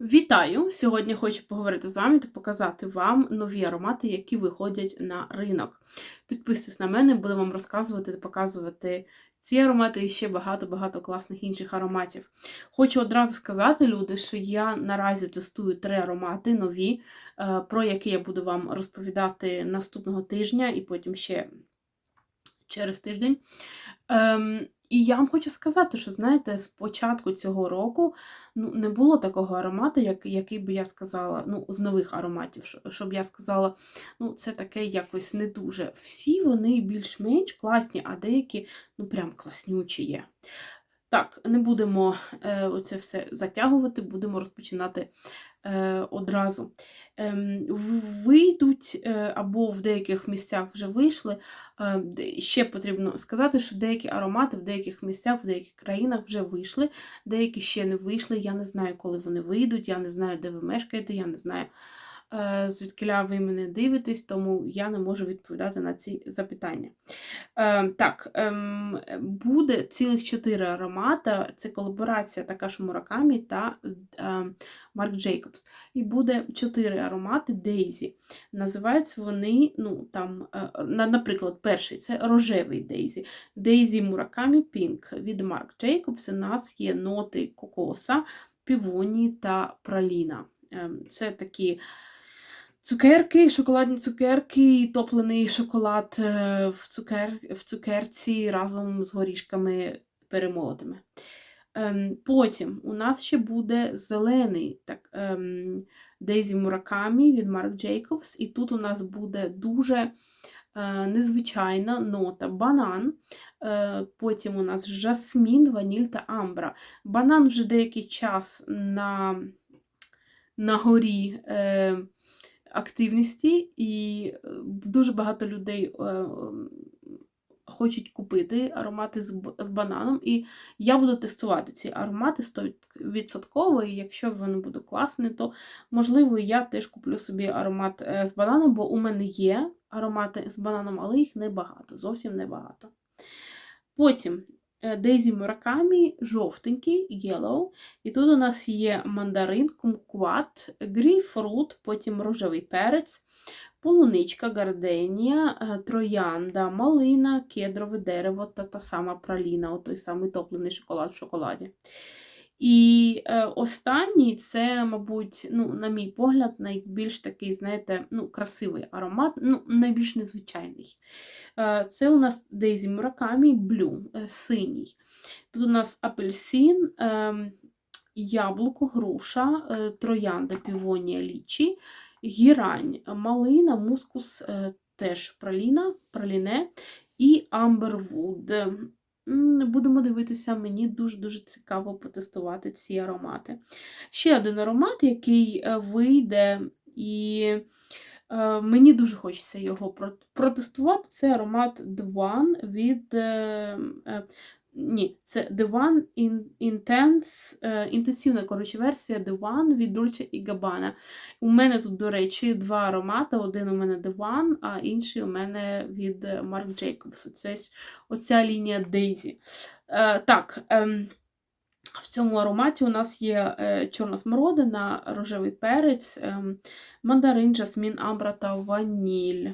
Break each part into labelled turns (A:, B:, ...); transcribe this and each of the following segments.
A: Вітаю! Сьогодні хочу поговорити з вами та показати вам нові аромати, які виходять на ринок. Підписуйтесь на мене, буду вам розказувати та показувати ці аромати і ще багато-багато класних інших ароматів. Хочу одразу сказати, люди, що я наразі тестую три аромати нові, е, про які я буду вам розповідати наступного тижня і потім ще через тиждень. І я вам хочу сказати, що знаєте, з початку цього року ну, не було такого аромату, як, який би я сказала, ну, з нових ароматів, щоб я сказала, ну, це таке якось не дуже. Всі вони більш-менш класні, а деякі, ну, прям класнючі є. Так, не будемо е, оце все затягувати, будемо розпочинати одразу. Ем, вийдуть е, або в деяких місцях вже вийшли. Е, ще потрібно сказати, що деякі аромати в деяких місцях, в деяких країнах вже вийшли, деякі ще не вийшли. Я не знаю, коли вони вийдуть, я не знаю, де ви мешкаєте, я не знаю, е, звідкиля ви мене дивитесь, тому я не можу відповідати на ці запитання. Е, так, ем, буде цілих чотири аромата. Це колаборація така ж Муракамі та е, Марк Джейкобс. І буде чотири аромати Дейзі. Називаються вони, ну там, е, наприклад, перший це рожевий Дейзі. Дейзі Муракамі Пінк від Марк Джейкобс. У нас є ноти кокоса, півоні та праліна. Ем, Це такі цукерки, шоколадні цукерки, топлений шоколад е, в, цукер, в цукерці разом з горішками перемолотими. Ем, Потім у нас ще буде зелений так, ем, Дейзі Муракамі від Марк Джейкобс. І тут у нас буде дуже е, незвичайна нота банан. Е, потім у нас жасмін, ваніль та амбра. Банан вже деякий час на, на горі. Е, активності, і е, дуже багато людей е, хочуть купити аромати з, бананом. І я буду тестувати ці аромати 100%, і якщо вони будуть класні, то можливо я теж куплю собі аромат е, з бананом, бо у мене є аромати з бананом, але їх небагато, зовсім небагато. Потім Дейзі Муракамі жовтенький, yellow. І тут у нас є мандарин, кумкват, грейпфрут, потім рожевий перець, полуничка, гарденія, е, троянда, малина, кедрове дерево та та сама праліна, той самий топлений шоколад в шоколаді. І е, останній це, мабуть, ну, на мій погляд, найбільш такий, знаєте, ну, красивий аромат, ну, найбільш незвичайний. Е, Це у нас Дейзі Муракамі Блю, е, синій. Тут у нас апельсин, ем, яблуко, груша, е, троянда, півонія, лічі, гірань, малина, мускус, е, теж праліна, праліне і амбервуд. Будемо дивитися, мені дуже-дуже цікаво потестувати ці аромати. Ще один аромат, який е, вийде, і е, мені дуже хочеться його протестувати. Це аромат Дван від. Е, е, ні, це The One in, Intense, е, інтенсивна коротше, версія The One від Dolce Gabbana. У мене тут, до речі, два аромати. Один у мене The One, а інший у мене від е, Marc Jacobs. Оце, оця лінія Daisy. Е, так, ем, в цьому ароматі у нас є е, чорна смородина, рожевий перець, ем, мандарин, жасмін, амбра та ваніль.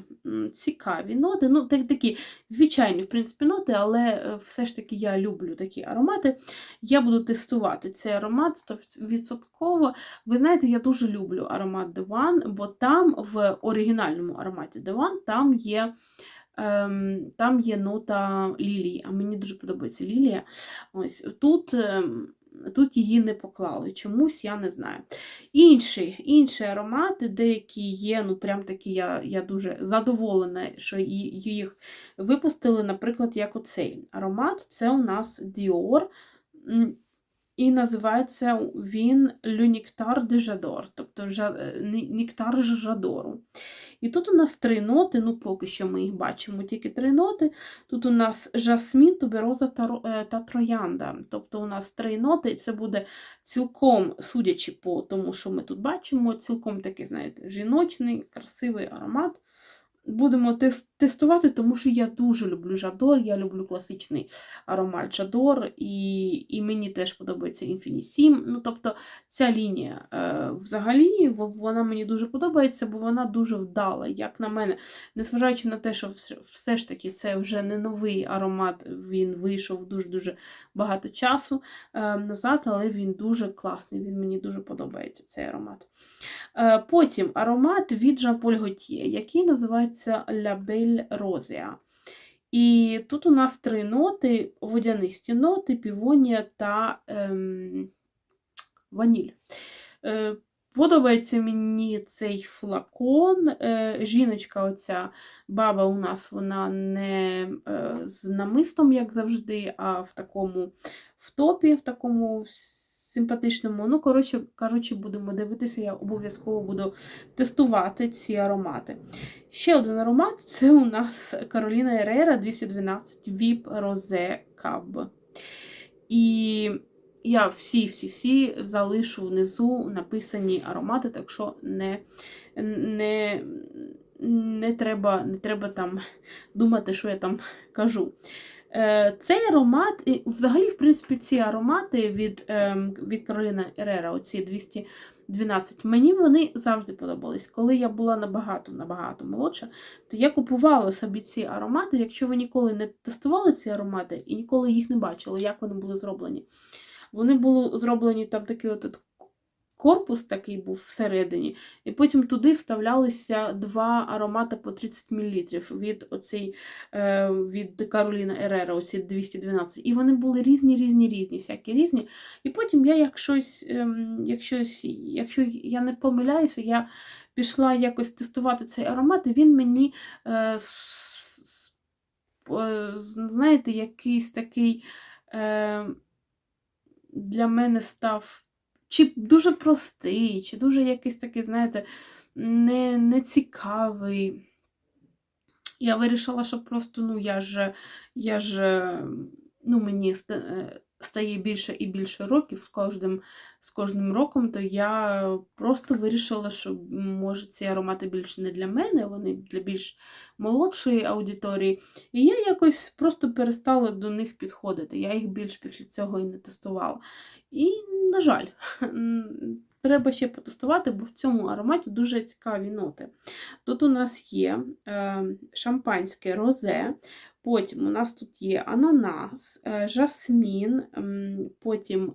A: Цікаві ноти. Ну, так, такі звичайні, в принципі, ноти, але е, все ж таки я люблю такі аромати. Я буду тестувати цей аромат 100%. Ви знаєте, я дуже люблю аромат One, бо там в оригінальному ароматі One там є. Ем, там є нота лілії, а мені дуже подобається лілія. Ось тут, ем, тут її не поклали. Чомусь я не знаю. Інші, інші аромати, деякі є, ну прям такі я, я дуже задоволена, що їх випустили, наприклад, як оцей аромат. Це у нас Dior. І називається він Nectar de J'adore, тобто е, ні- нектар Жадору. І тут у нас три ноти, ну поки що ми їх бачимо, тільки три ноти. Тут у нас жасмін, тубероза е, та троянда. Тобто у нас три ноти, і це буде цілком, судячи по тому, що ми тут бачимо, цілком такий, знаєте, жіночний, красивий аромат. Будемо тес- тестувати, тому що я дуже люблю Жадор, я люблю класичний аромат Жадор, і, і мені теж подобається Infinissime. Ну, тобто ця лінія е, взагалі вона мені дуже подобається, бо вона дуже вдала, як на мене. Незважаючи на те, що все ж таки це вже не новий аромат, він вийшов дуже-дуже багато часу е, назад, але він дуже класний, він мені дуже подобається цей аромат. Е, Потім аромат від Jean Paul Gaultier, який називається La Belle. І тут у нас три ноти: водянисті ноти, півонія та ем, ваніль. Е, Подобається мені цей флакон. Е, Жіночка, оця баба у нас, вона не е, з намистом, як завжди, а в такому в топі, в такому симпатичному. Ну, коротше, коротше, будемо дивитися, я обов'язково буду тестувати ці аромати. Ще один аромат це у нас Кароліна Ерера 212 VIP Rose Cab. І я всі-всі-всі залишу внизу написані аромати, так що не, не, не, треба, не треба там думати, що я там кажу. Е, Цей аромат, і взагалі, в принципі, ці аромати від ем, від Кароліна Ерера, оці 212, мені вони завжди подобались. Коли я була набагато набагато молодша, то я купувала собі ці аромати. Якщо ви ніколи не тестували ці аромати і ніколи їх не бачили, як вони були зроблені. Вони були зроблені там такий от корпус такий був всередині, і потім туди вставлялися два аромати по 30 мл від оцей, е, від Кароліна Ерера, оці 212. І вони були різні, різні, різні, всякі різні. І потім я, як щось, е, як щось, якщо я не помиляюся, я пішла якось тестувати цей аромат, і він мені, е, знаєте, якийсь такий. Е, для мене став чи дуже простий, чи дуже якийсь такий, знаєте, не, не цікавий. Я вирішила, що просто, ну, я ж, я ж, ну, мені е, стає більше і більше років з кожним, з кожним роком, то я просто вирішила, що може ці аромати більше не для мене, вони для більш молодшої аудиторії. І я якось просто перестала до них підходити. Я їх більш після цього і не тестувала. І, на жаль, треба ще потестувати, бо в цьому ароматі дуже цікаві ноти. Тут у нас є е, шампанське розе, потім у нас тут є ананас, е, жасмін, потім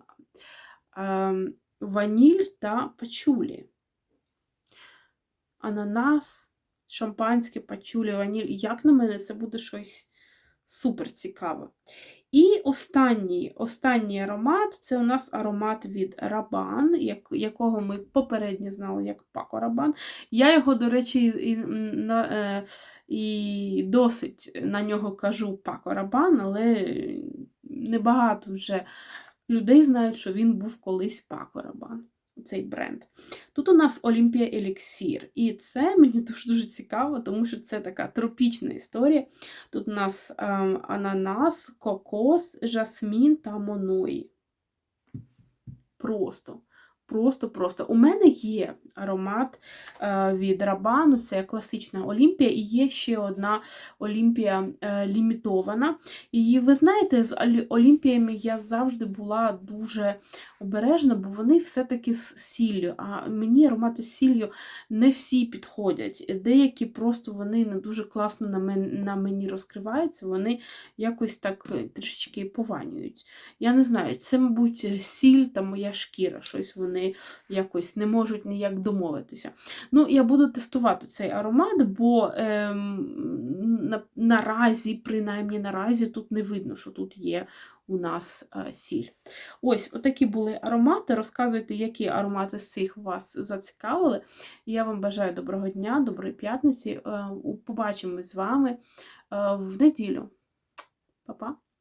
A: е, ваніль та пачулі. Ананас, шампанське, пачулі, ваніль. Як на мене, це буде щось супер цікаве. І останній останній аромат це у нас аромат від Рабан, як, якого ми попередньо знали як Пако Рабан. Я його, до речі, і, на, е, і досить на нього кажу Пако Рабан, але небагато вже людей знають, що він був колись Пако Рабан. Цей бренд. Тут у нас Олімпія Еліксір. І це мені дуже-дуже цікаво, тому що це така тропічна історія. Тут у нас ем, ананас, кокос, жасмін та моної. Просто. Просто, просто. У мене є аромат е, від Рабану, це класична Олімпія, і є ще одна Олімпія е, лімітована. І ви знаєте, з Олімпіями я завжди була дуже обережна, бо вони все-таки з сіллю. А мені аромати з сіллю не всі підходять. Деякі просто вони не дуже класно на мен- на мені розкриваються, вони якось так е, трішечки пованюють. Я не знаю, це, мабуть, сіль та моя шкіра, щось вони якось не можуть ніяк домовитися. Ну, я буду тестувати цей аромат, бо ем, на, наразі, принаймні наразі, тут не видно, що тут є у нас е, сіль. Ось, отакі були аромати. Розказуйте, які аромати з цих вас зацікавили. Я вам бажаю доброго дня, доброї п'ятниці. Е, Побачимось з вами е, в неділю. Па-па!